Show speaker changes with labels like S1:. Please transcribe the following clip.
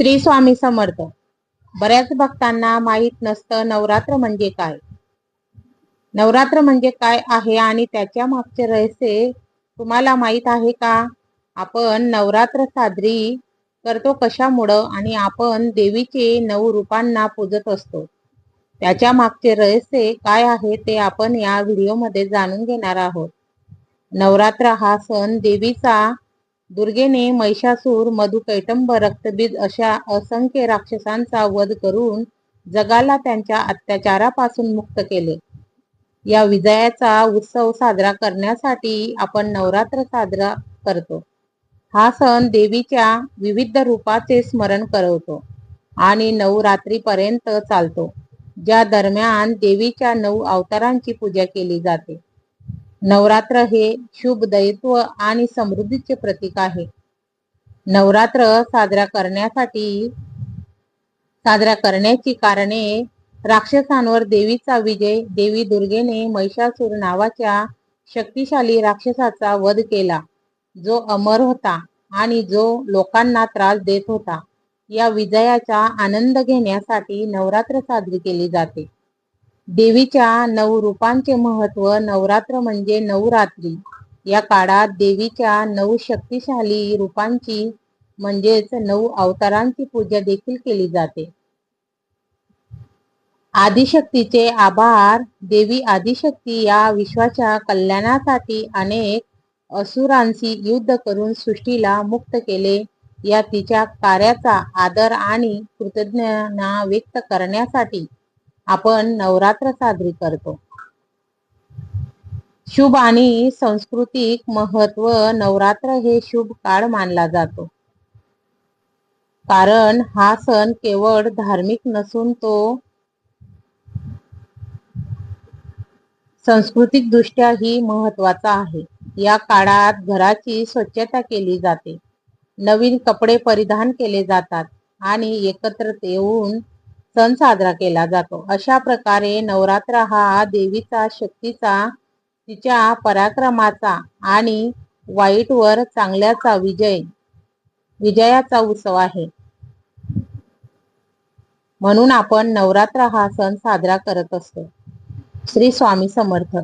S1: श्री स्वामी समर्थ. बऱ्याच भक्तांना माहीत नसतं नवरात्र म्हणजे काय. नवरात्र म्हणजे काय आहे आणि त्याच्या मागचे रहस्य तुम्हाला माहीत आहे का? आपण नवरात्र साजरी करतो कशामुळं आणि आपण देवीचे नऊ रूपांना पूजत असतो. त्याच्या मागचे रहस्य काय आहे ते आपण या व्हिडिओमध्ये जाणून घेणार आहोत. नवरात्र हा सण देवीचा दुर्गेने महिषासूर मधुकैटंब रक्तबीज अशा असंख्य राक्षसांचा वध करून जगाला त्यांच्या अत्याचारापासून मुक्त केले. या विजयाचा उत्सव साजरा करण्यासाठी आपण नवरात्र साजरा करतो. हा सण देवीच्या विविध रूपाचे स्मरण करवतो आणि नवरात्रीपर्यंत चालतो ज्या दरम्यान देवीच्या नऊ अवतारांची पूजा केली जाते. नवरात्र हे शुभ दैत्व आणि समृद्धीचे प्रतीक आहे. नवरात्र साजरा करण्यासाठी साजरा करण्याची कारणे राक्षसांवर देवीचा विजय देवी दुर्गेने महिषासूर नावाच्या शक्तिशाली राक्षसाचा वध केला. जो अमर होता आणि जो लोकांना त्रास देत होता या विजयाचा आनंद घेण्यासाठी नवरात्र साजरी केली जाते. देवीच्या नऊ रूपांचे महत्त्व नवरात्र म्हणजे नवरात्री. या काळात देवीच्या नऊ शक्तिशाली रूपांची म्हणजेच नऊ अवतारांची पूजा देखील केली जाते. आदिशक्तीचे आभार. देवी आदिशक्ती या विश्वाच्या कल्याणासाठी अनेक असुरांशी युद्ध करून सृष्टीला मुक्त केले. या तिच्या कार्याचा आदर आणि कृतज्ञता व्यक्त करण्यासाठी आपण नवरात्र साजरी करतो. शुभ आणि सांस्कृतिक महत्त्व नवरात्र हे शुभ काळ मानला जातो. कारण हा सण केवळ धार्मिक नसून तो सांस्कृतिक दृष्ट्याही महत्त्वाचा आहे. या काळात घराची स्वच्छता केली जाते. नवीन कपडे परिधान केले जातात आणि एकत्र येऊन सण साजरा केला जातो. अशा प्रकारे नवरात्र हा देवीचा शक्तीचा तिच्या पराक्रमाचा आणि वाईटवर चांगल्याचा विजय विजयाचा उत्सव आहे. म्हणून आपण नवरात्र हा सण साजरा करत असतो. श्री स्वामी समर्थ.